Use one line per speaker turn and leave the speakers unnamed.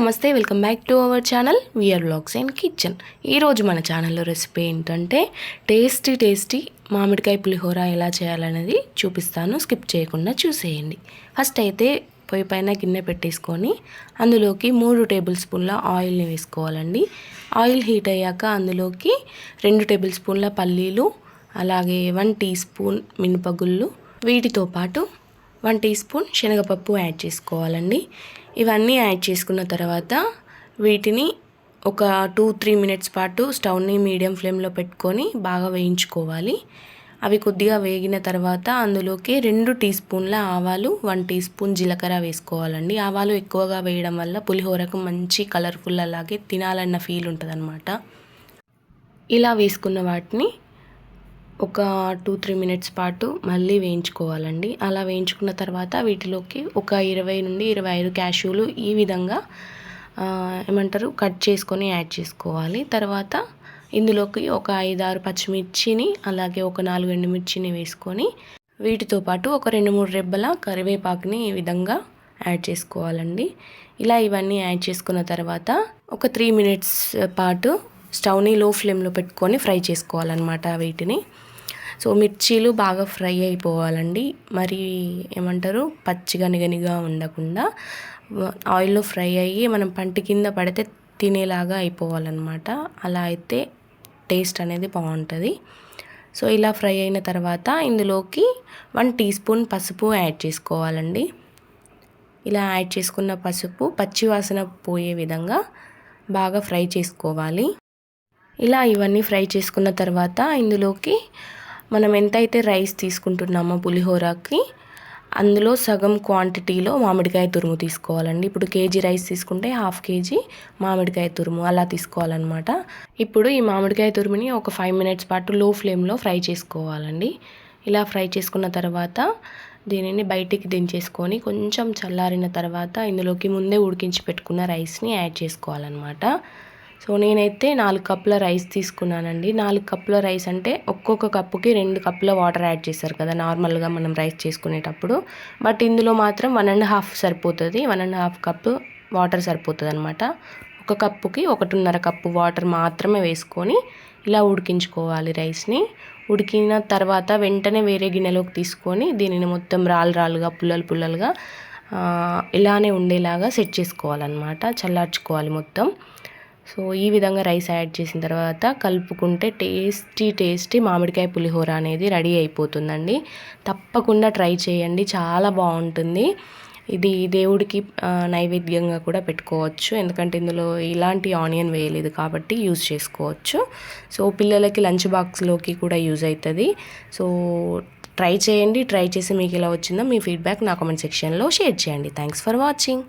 నమస్తే welcome back to our channel. VR blogs and kitchen ఈరోజు మన ఛానల్లో రెసిపీ ఏంటంటే టేస్టీ టేస్టీ మామిడికాయ పులిహోర ఎలా చేయాలనేది చూపిస్తాను. స్కిప్ చేయకుండా చూసేయండి. ఫస్ట్ అయితే పొయ్యి పైన గిన్నె పెట్టేసుకొని అందులోకి మూడు టేబుల్ స్పూన్ల ఆయిల్ని వేసుకోవాలండి. ఆయిల్ హీట్ అయ్యాక అందులోకి రెండు టేబుల్ స్పూన్ల పల్లీలు అలాగే వన్ టీ స్పూన్ మినపగుళ్ళు. వీటితో పాటు వన్ టీ స్పూన్ శనగపప్పు యాడ్ చేసుకోవాలండి. ఇవన్నీ యాడ్ చేసుకున్న తర్వాత వీటిని ఒక టూ త్రీ మినిట్స్ పాటు స్టవ్ని మీడియం ఫ్లేమ్లో పెట్టుకొని బాగా వేయించుకోవాలి. అవి కొద్దిగా వేగిన తర్వాత అందులోకి రెండు టీ స్పూన్ల ఆవాలు వన్ టీ స్పూన్ జీలకర్ర వేసుకోవాలండి. ఆవాలు ఎక్కువగా వేయడం వల్ల పులిహోరకు మంచి కలర్ఫుల్ అలాగే తినాలన్న ఫీల్ ఉంటుంది ఇలా వేసుకున్న వాటిని ఒక టూ త్రీ మినిట్స్ పాటు మళ్ళీ వేయించుకోవాలండి. అలా వేయించుకున్న తర్వాత వీటిలోకి ఒక ఇరవై నుండి ఇరవై ఐదు క్యాష్యూలు ఈ విధంగా ఏమంటారు కట్ చేసుకొని యాడ్ చేసుకోవాలి. తర్వాత ఇందులోకి ఒక ఐదారు పచ్చిమిర్చిని అలాగే ఒక నాలుగు ఎండుమిర్చిని వేసుకొని వీటితో పాటు ఒక రెండు మూడు రెబ్బల కరివేపాకుని ఈ విధంగా యాడ్ చేసుకోవాలండి. ఇలా ఇవన్నీ యాడ్ చేసుకున్న తర్వాత ఒక త్రీ మినిట్స్ పాటు స్టవ్ని లో ఫ్లేమ్లో పెట్టుకొని ఫ్రై చేసుకోవాలన్నమాట వీటిని. సో మిర్చీలు బాగా ఫ్రై అయిపోవాలండి. మరి ఏమంటారు? పచ్చిగా నిగనిగా ఉండకుండా ఆయిల్లో ఫ్రై అయ్యి మనం పంటి కింద పడితే తినేలాగా అయిపోవాలన్నమాట. అలా అయితే టేస్ట్ అనేది బాగుంటుంది. సో ఇలా ఫ్రై అయిన తర్వాత ఇందులోకి వన్ టీ స్పూన్ పసుపు యాడ్ చేసుకోవాలండి. ఇలా యాడ్ చేసుకున్న పసుపు పచ్చివాసన పోయే విధంగా బాగా ఫ్రై చేసుకోవాలి. ఇలా ఇవన్నీ ఫ్రై చేసుకున్న తర్వాత ఇందులోకి మనం ఎంతైతే రైస్ తీసుకుంటున్నామో పులిహోరకి అందులో సగం క్వాంటిటీలో మామిడికాయ తురుము తీసుకోవాలండి. ఇప్పుడు కేజీ రైస్ తీసుకుంటే హాఫ్ కేజీ మామిడికాయ తురుము అలా తీసుకోవాలన్నమాట. ఇప్పుడు ఈ మామిడికాయ తురుముని ఒక ఫైవ్ మినిట్స్ పాటు లో ఫ్లేమ్లో ఫ్రై చేసుకోవాలండి. ఇలా ఫ్రై చేసుకున్న తర్వాత దీనిని బయటికి దించేసుకొని కొంచెం చల్లారిన తర్వాత ఇందులోకి ముందే ఉడికించి పెట్టుకున్న రైస్ని యాడ్ చేసుకోవాలన్నమాట. సో నేనైతే నాలుగు కప్పుల రైస్ తీసుకున్నానండి. నాలుగు కప్పుల రైస్ అంటే ఒక్కొక్క కప్పుకి రెండు కప్పుల వాటర్ యాడ్ చేస్తారు కదా నార్మల్గా మనం రైస్ చేసుకునేటప్పుడు. బట్ ఇందులో మాత్రం వన్ అండ్ హాఫ్ సరిపోతుంది. One and half cup water సరిపోతుంది అనమాట ఒక కప్పుకి ఒకటిన్నర కప్పు వాటర్ మాత్రమే వేసుకొని ఇలా ఉడికించుకోవాలి రైస్ని. ఉడికిన తర్వాత వెంటనే వేరే గిన్నెలోకి తీసుకొని దీనిని మొత్తం రాళ్ళు రాళ్ళుగా పుల్లలు పుల్లలుగా ఇలానే ఉండేలాగా సెట్ చేసుకోవాలన్నమాట. చల్లార్చుకోవాలి మొత్తం. సో ఈ విధంగా రైస్ యాడ్ చేసిన తర్వాత కలుపుకుంటే టేస్టీ టేస్టీ మామిడికాయ పులిహోర అనేది రెడీ అయిపోతుందండి. తప్పకుండా ట్రై చేయండి. చాలా బాగుంటుంది. ఇది దేవుడికి నైవేద్యంగా కూడా పెట్టుకోవచ్చు. ఎందుకంటే ఇందులో ఇలాంటి ఆనియన్ వేయలేదు కాబట్టి యూజ్ చేసుకోవచ్చు. సో పిల్లలకి లంచ్ బాక్స్లోకి కూడా యూజ్ అవుతుంది. సో ట్రై చేయండి. ట్రై చేసి మీకు ఎలా వచ్చిందో మీ ఫీడ్బ్యాక్ నా కామెంట్ సెక్షన్లో షేర్ చేయండి. Thanks for watching.